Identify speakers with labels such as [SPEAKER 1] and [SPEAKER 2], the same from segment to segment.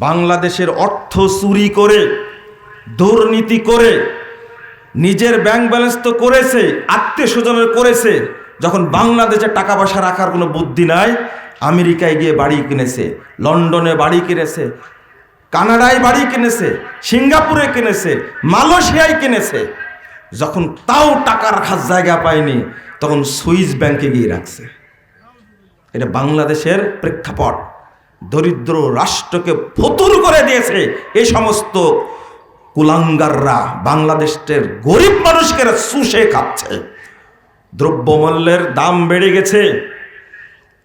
[SPEAKER 1] বাংলাদেশের অর্থ চুরি করে, দুর্নীতি করে, নিজের ব্যাংক ব্যালেন্স তো করেছে, আত্মীয় স্বজনের করেছে, যখন বাংলাদেশে টাকা পয়সা রাখার কোনো বুদ্ধি নাই, আমেরিকায় গিয়ে বাড়ি কিনেছে, লন্ডনে বাড়ি কিনেছে, কানাডায় বাড়ি কিনেছে, সিঙ্গাপুরে কিনেছে, মালয়েশিয়ায় কিনেছে, যখন তাও টাকা রাখার জায়গা পায়নি, তখন সুইস ব্যাংকে গিয়ে রাখছে। এটা বাংলাদেশের প্রেক্ষাপট। দরিদ্র রাষ্ট্রকে ফতুর করে দিয়েছে এই সমস্ত কুলাঙ্গাররা। বাংলাদেশের গরিব মানুষকে শুষে খাচ্ছে। দ্রব্যমূল্যের দাম বেড়ে গেছে।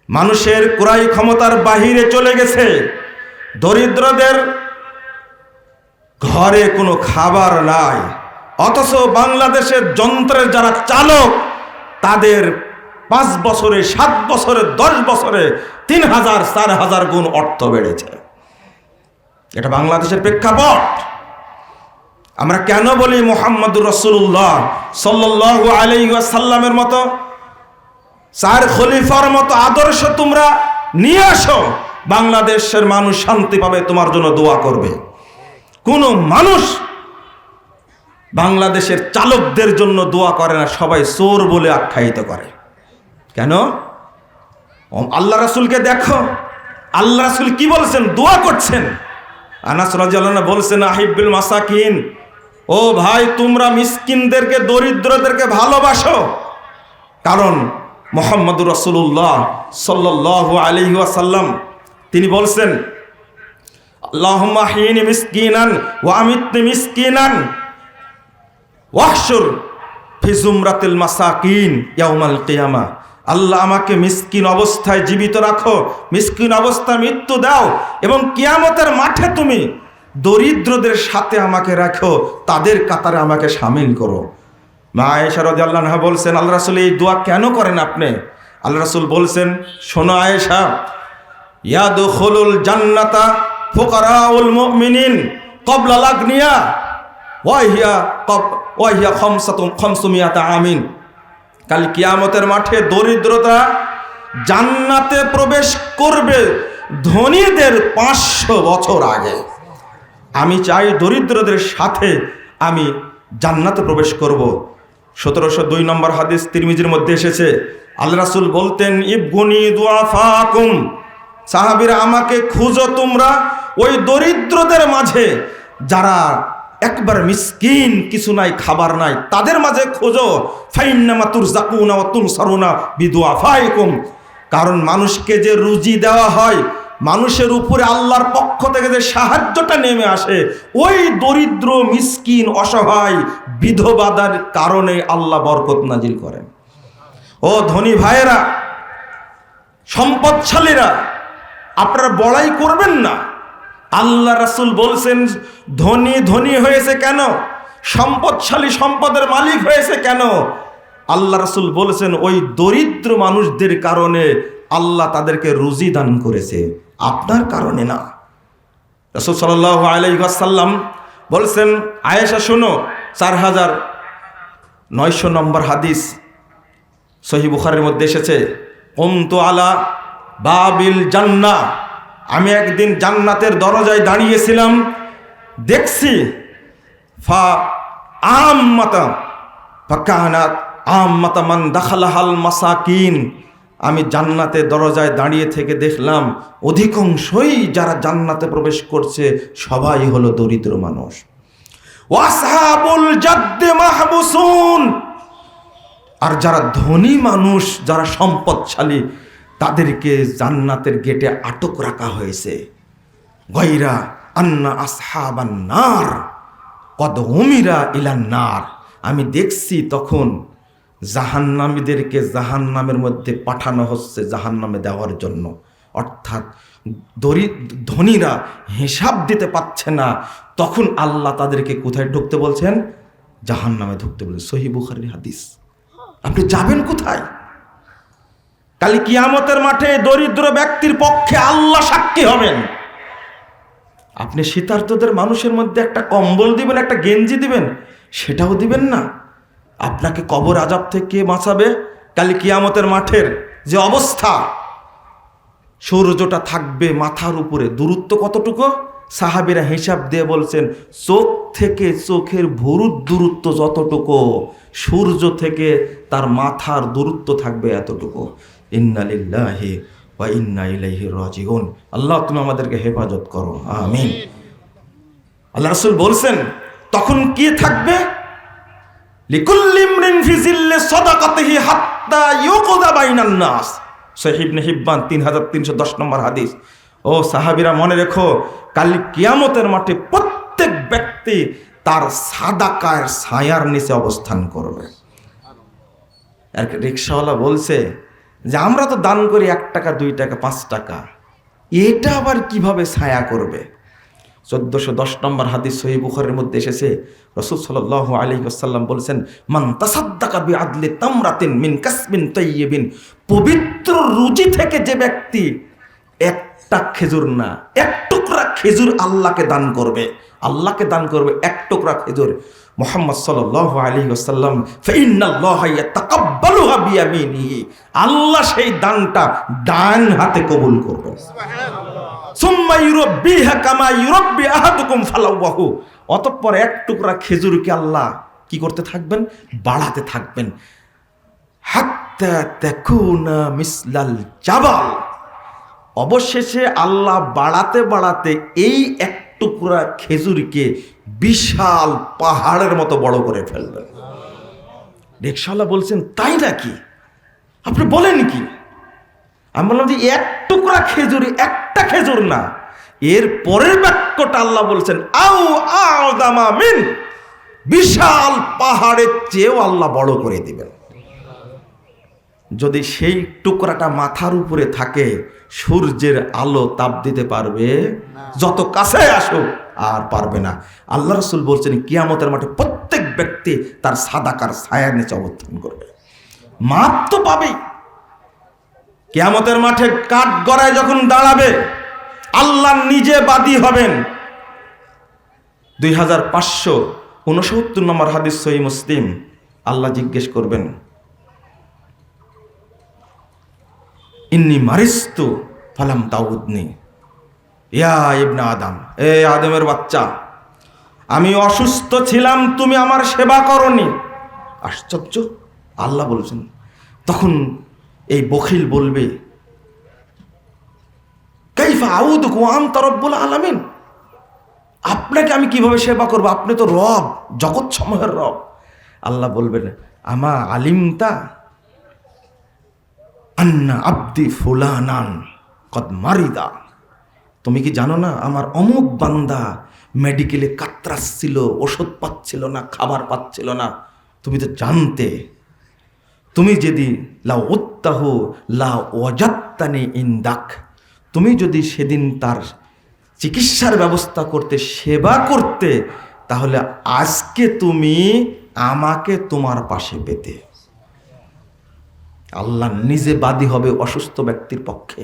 [SPEAKER 1] মানুষের ক্রয় ক্ষমতার বাহিরে চলে গেছে। দরিদ্রদের ঘরে কোনো খাবার নাই। অথচ বাংলাদেশের যন্ত্রের যারা চালক, তাদের পাঁচ বছরে, সাত বছরে, দশ বছরে তিন হাজার, চার হাজার গুণ অর্থ বেড়েছে। এটা বাংলাদেশের প্রেক্ষাপট। আমরা কেন বলি মোহাম্মদুর রসুল্লাহ সাল্লাহ আলাইসাল্লামের মতো? চার খলিফার মতো আদর্শ তোমরা নিয়ে আসো, বাংলাদেশের মানুষ শান্তি পাবে, তোমার জন্য দোয়া করবে। কোনো মানুষ বাংলাদেশের চালকদের জন্য দোয়া করে না, সবাই চোর বলে আখ্যায়িত করে। কেন? আল্লাহ রাসুলকে দেখো। আল্লাহ রাসুল কি বলছেন? দোয়া করছেন। আনাস রাজিয়াল্লাহ বলছেন আহিবুল মাসাকিন। ও ভাই, তোমরা মিসকিনদেরকে, দরিদ্রদেরকে ভালোবাসো। কারণ মোহাম্মদুর রসুল্লাহ সাল্লাহ আলহি আসাল্লাম তিনি বলছেন আল্লাহমাহিন মিসকিনান ওয়ামিত মিসকিনান। ওয়াহসুর ফিজুমরাতিল মাসাকিন ইয়াউমাল কিয়ামা। আল্লাহ আমাকে মিসকিন অবস্থায় জীবিত রাখো, মিসকিন অবস্থায় মৃত্যু দাও এবং কিয়ামতের মাঠে তুমি দরিদ্রদের সাথে আমাকে রাখো, তাদের কাতারে আমাকে সামিল করো। মা আয়েশা রদি আল্লাহ বলছেন, আল্লাহ রাসুল এই দোয়া কেন করেন আপনি? আল্লাহ রাসুল বলছেন, শোনো আয়েশা ইয়াদ খোলুল জান্নাতা ফোকারাউল মুমিনিন কবলা লাগনিয়া ওয়াহিয়া কব, ওয়াহিয়া খমসাতুম খমসুমিয়াতা আমিন। কাল কিয়ামতের মাঠে দরিদ্রতা জান্নাতে প্রবেশ করবে ধনীদের পাঁচশো বছর আগে। আমি চাই দরিদ্রদের সাথে আমি জান্নাতে প্রবেশ করব। সতেরোশো দুই নম্বর হাদিস তিরমিজির মধ্যে এসেছে আল্লাহ রাসুল বলতেন, ইবগুনি দুয়াফাকুম সাহাবিরা, আমাকে খুঁজো তোমরা ওই দরিদ্রদের মাঝে যারা একবার মিসকিন কিছু নাই, খাবার নাই, তাদের মাঝে খোঁজো, ফাইন্নামা ফাইকুম কারণ মানুষকে যে রুজি দেওয়া হয়, মানুষের উপরে আল্লাহর পক্ষ থেকে যে সাহায্যটা নেমে আসে, ওই দরিদ্র, মিসকিন, অসহায়, বিধবাদার কারণে আল্লাহ বরকত নাজিল করেন। ও ধনী ভাইয়েরা, সম্পদশালীরা, আপনারা বড়াই করবেন না। আল্লাহ রাসুল বলছেন, ধনী ধনী হয়েছে কেন? সম্পদশালী সম্পদের মালিক হয়েছে কেন? আল্লাহ রাসুল বলেছেন, ওই দরিদ্র মানুষদের কারণে আল্লাহ তাদেরকে রুজি দান করেছে। আপনার কারণে না। রসুল সাল আলাইসাল্লাম বলছেন, আয়েশা, শোনো, চার হাজার নয়শো নম্বর হাদিস সহি বুখারের মধ্যে এসেছে কমতো আলা বাবিল জান্না আমি একদিন জান্নাতের দরজায় দাঁড়িয়েছিলাম, দেখছি, ফা আম মাতা আম মাতা মান দাখালাহাল মাসাকিন। আমি জান্নাতে দরজায় দাঁড়িয়ে থেকে দেখলাম, অধিকাংশই যারা জান্নাতে প্রবেশ করছে, সবাই হলো দরিদ্র মানুষ। ওয়াসাবুল জাদ্দে মাহবুসুন। আর যারা ধনী মানুষ, যারা সম্পদশালী তাদেরকে জান্নাতের গেটে আটক রাখা হয়েছে। গৈরা আন্না আসহাবান নার, কদ উমিরা ইলান্নার আমি দেখছি তখন জাহান্নামীদেরকে জাহান্নামের মধ্যে পাঠানো হচ্ছে জাহান্নামে দেওয়ার জন্য। অর্থাৎ দরি, ধনীরা হিসাব দিতে পারছে না। তখন আল্লাহ তাদেরকে কোথায় ঢুকতে বলছেন? জাহান্নামে ঢুকতে বলছেন। সহি বুখারির হাদিস। আপনি যাবেন কোথায়? কালি কিয়ামতের মাঠে দরিদ্র ব্যক্তির পক্ষে আল্লাহ সাক্ষী হবেন। আপনি শীতার্থদের মানুষের মধ্যে একটা কম্বল দিবেন, একটা গেঞ্জি দিবেন, সেটাও দিবেন না। আপনাকে কবর আজাব থেকে বাঁচাবে কালি কিয়ামতের মাঠের যে অবস্থা। সূর্যটা থাকবে মাথার উপরে। দূরত্ব কতটুকু? সাহাবিরা হিসাব দিয়ে বলছেন, চোখ থেকে চোখের ভুরুর দূরত্ব যতটুকু, সূর্য থেকে তার মাথার দূরত্ব থাকবে এতটুকু। ইন্নালিল্লাহি ওয়া ইন্না ইলাইহি রাজিউন। আল্লাহ, তুমি আমাদেরকে হেফাজত করো। আমিন। আল্লাহ রাসূল বলছেন, তখন কি থাকবে? লিকুল্লিমরিন ফি জিল্লি সাদাকাতিহি হাত্তা ইউকদা বাইনান নাস। সহিহ ইবনে হিব্বান 3310 নম্বর হাদিস। ও সাহাবীরা, মনে রেখো, কাল কিয়ামতের মাঠে প্রত্যেক ব্যক্তি তার সাদাকার ছায়ার নিচে অবস্থান করবে। এক রিক্সাওয়ালা বলছে যে আমরা তো দান করি এক টাকা, দুই টাকা, পাঁচ টাকা। এটা আবার কীভাবে ছায়া করবে? চোদ্দশো দশ নম্বর হাদিস সহি বুখারের মধ্যে এসেছে, রসুল সাল আলী আসাল্লাম বলছেন, মান তাসাদ্দাকা আদলি তামরাতিন মিন কাসমিন তৈয়বিন পবিত্র রুজি থেকে যে ব্যক্তি একটা খেজুর না, এক টুকরা খেজুর আল্লাহকে দান করবে। আল্লাহকে দান করবে এক টুকরা খেজুর। মোহাম্মদ সাল আলী আসাল্লাম আল্লাহ সেই দানটা ডান হাতে কবুল করবেন অতঃপর এক টুকরা খেজুরকে আল্লাহ কি করতে থাকবেন? বাড়াতে থাকবেন। মিসলাল জাবাল। অবশেষে আল্লাহ বাড়াতে বাড়াতে এই এক টুকরা খেজুরকে বিশাল পাহাড়ের মতো বড় করে ফেলবেন রিক্সাওয়ালা বলছেন, তাই নাকি? আপনি বলেন কি? আমি বললাম যে, এক টুকরা খেজুর, একটা খেজুর না। এর পরের বাক্যটা আল্লাহ বলছেন, আউ আও দামা মিন। বিশাল পাহাড়ের চেয়েও আল্লাহ বড় করে দিবেন। যদি সেই টুকরাটা মাথার উপরে থাকে সূর্যের আলো তাপ দিতে পারবে। যত কাছে আসুক আর পারবে না। আল্লাহ রসুল বলছেন কিয়ামতের মাঠে প্রত্যেক ব্যক্তি তার সাদাকার ছায়ার নিচে অবস্থান করবে। মাপ তো পাবেই। কেয়ামতের মাঠে কাঠ গড়ায় যখন দাঁড়াবে আল্লাহ নিজে বাদী হবেন। দুই হাজার পাঁচশো উনসত্তর নম্বর হাদিস সহি মুসলিম আল্লাহ জিজ্ঞেস করবেন ইন্নি মারিস্তু ফালাম তাউদনি। ইয়া ইবনা আদম, এ আদমের বাচ্চা, আমি অসুস্থ ছিলাম, তুমি আমার সেবা করনি। আশ্চর্য, আল্লাহ বলছেন, তখন এই বখিল বলবে, কাইফা আউদ গোয়াম তরব্বুল আলামিন? আপনাকে আমি কীভাবে সেবা করব? আপনি তো রব, জগৎ সমূহের রব। আল্লাহ বলবেন, আমা আলিমতা আন্না আব্দি ফুলানান, কদ মারিদা। তুমি কি জানো না, আমার অমুক বান্দা মেডিকেলে কাতরাচ্ছিল, ওষুধ পাচ্ছিল না, খাবার পাচ্ছিল না। তুমি তো জানতে, তুমি যদি লা উত্তাহ, লা ওয়াজাত্তানি ইন্দাক, তুমি যদি সেদিন তার চিকিৎসার ব্যবস্থা করতে, সেবা করতে, তাহলে আজকে তুমি আমাকে তোমার পাশে পেতে। আল্লাহ নিজে বাদী হবে অসুস্থ ব্যক্তির পক্ষে।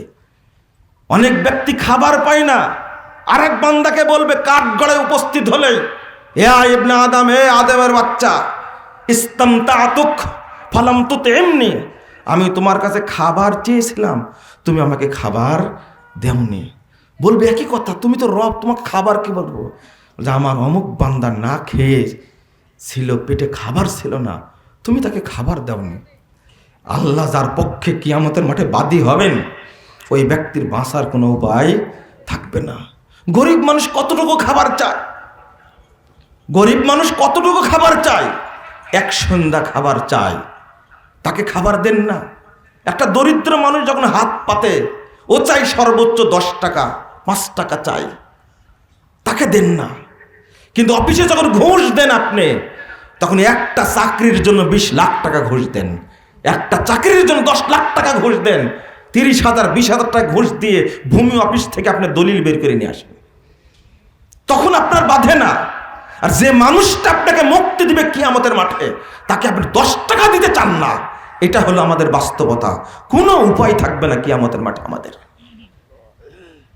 [SPEAKER 1] অনেক ব্যক্তি খাবার পায় না। আরেক বান্দাকে বলবে কাঠ গড়ে উপস্থিত হলে, এ ইবনে আদম, এ আদমের বাচ্চা ইস্তাম তাতুক ফালাম তো তেমনি আমি তোমার কাছে খাবার চেয়েছিলাম, তুমি আমাকে খাবার দেওনি। বলবে, একই কথা, তুমি তো রব, তোমাকে খাবার কি বলব? যে আমার অমুক বান্দা না খেয়ে ছিল, পেটে খাবার ছিল না, তুমি তাকে খাবার দাওনি। আল্লাহ যার পক্ষে কিয়ামতের মাঠে বাদী হবেন, ওই ব্যক্তির বাঁচার কোনো উপায় থাকবে না। গরিব মানুষ কতটুকু খাবার চায়? গরিব মানুষ কতটুকু খাবার চায়? এক সন্ধ্যা খাবার চায়। তাকে খাবার দেন না। একটা দরিদ্র মানুষ যখন হাত পাতে, ও চাই সর্বোচ্চ দশ টাকা, পাঁচ টাকা চাই। তাকে দেন না। কিন্তু অফিসে যখন ঘুষ দেন আপনি, তখন একটা চাকরির জন্য বিশ লাখ টাকা ঘুষ দেন। একটা চাকরির জন্য দশ লাখ টাকা ঘুষ দেন, তিরিশ হাজার, বিশ হাজার টাকা ঘুষ দিয়ে ভূমি অফিস থেকে আপনি দলিল বের করে নিয়ে আসেন। তখন আপনার বাধে না। আর যে মানুষটা আপনাকে মুক্তি দিবে কিয়ামতের মাঠে, তাকে আপনি দশ টাকা দিতে চান না। এটা হলো আমাদের বাস্তবতা। কোনো উপায় থাকবে না কিয়ামতের মাঠে আমাদের।